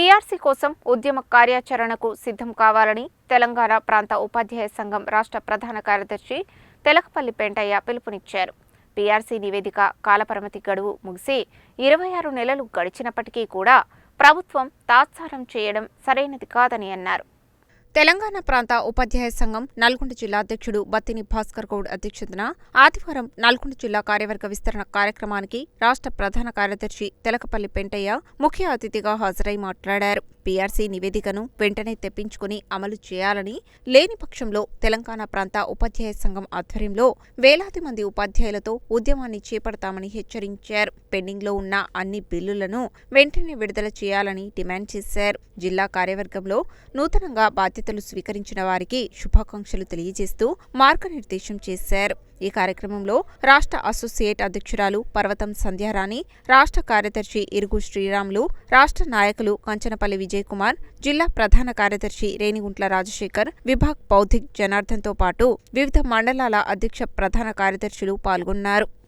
PRC కోసం ఉద్యమ కార్యాచరణకు సిద్ధం కావాలని తెలంగాణ ప్రాంత ఉపాధ్యాయ సంఘం రాష్ట్ర ప్రధాన కార్యదర్శి తెలకపల్లి పెంటయ్య పిలుపునిచ్చారు. పీఆర్సీ నివేదిక కాలపరిమితి గడువు ముగిసి ఇరవై ఆరు నెలలు గడిచినప్పటికీ కూడా ప్రభుత్వం తాత్సారం చేయడం సరైనది కాదని అన్నారు. తెలంగాణ ప్రాంత ఉపాధ్యాయ సంఘం నల్గొండ జిల్లా అధ్యక్షుడు బత్తిని భాస్కర్ గౌడ్ అధ్యక్షతన ఆదివారం నల్గొండ జిల్లా కార్యవర్గ విస్తరణ కార్యక్రమానికి రాష్ట్ర ప్రధాన కార్యదర్శి తెలకపల్లి పెంటయ్య ముఖ్య అతిథిగా హాజరై మాట్లాడారు. పీఆర్సీ నివేదికను వెంటనే తెప్పించుకుని అమలు చేయాలని లేని పక్షంలో తెలంగాణ ప్రాంత ఉపాధ్యాయ సంఘం ఆధ్వర్యంలో వేలాది మంది ఉపాధ్యాయులతో ఉద్యమాన్ని చేపడతామని హెచ్చరించారు. పెండింగ్లో ఉన్న అన్ని బిల్లులను వెంటనే విడుదల చేయాలని డిమాండ్ చేశారు. జిల్లా కార్యవర్గంలో నూతనంగా బాధ్యతలు స్వీకరించిన వారికి శుభాకాంక్షలు తెలియజేస్తూ మార్గనిర్దేశం చేశారు. ఈ కార్యక్రమంలో రాష్ట్ర అసోసియేట్ అధ్యక్షురాలు పర్వతం సంధ్యారాణి రాష్ట్ర కార్యదర్శి ఇరుగు శ్రీరాములు రాష్ట్ర నాయకులు కంచనపల్లి విజయ్ కుమార్ జిల్లా ప్రధాన కార్యదర్శి రేణిగుంట్ల రాజశేఖర్ విభాగ్ బౌద్ధిక్ జనార్దన్తో పాటు వివిధ మండలాల అధ్యక్ష ప్రధాన కార్యదర్శులు పాల్గొన్నారు.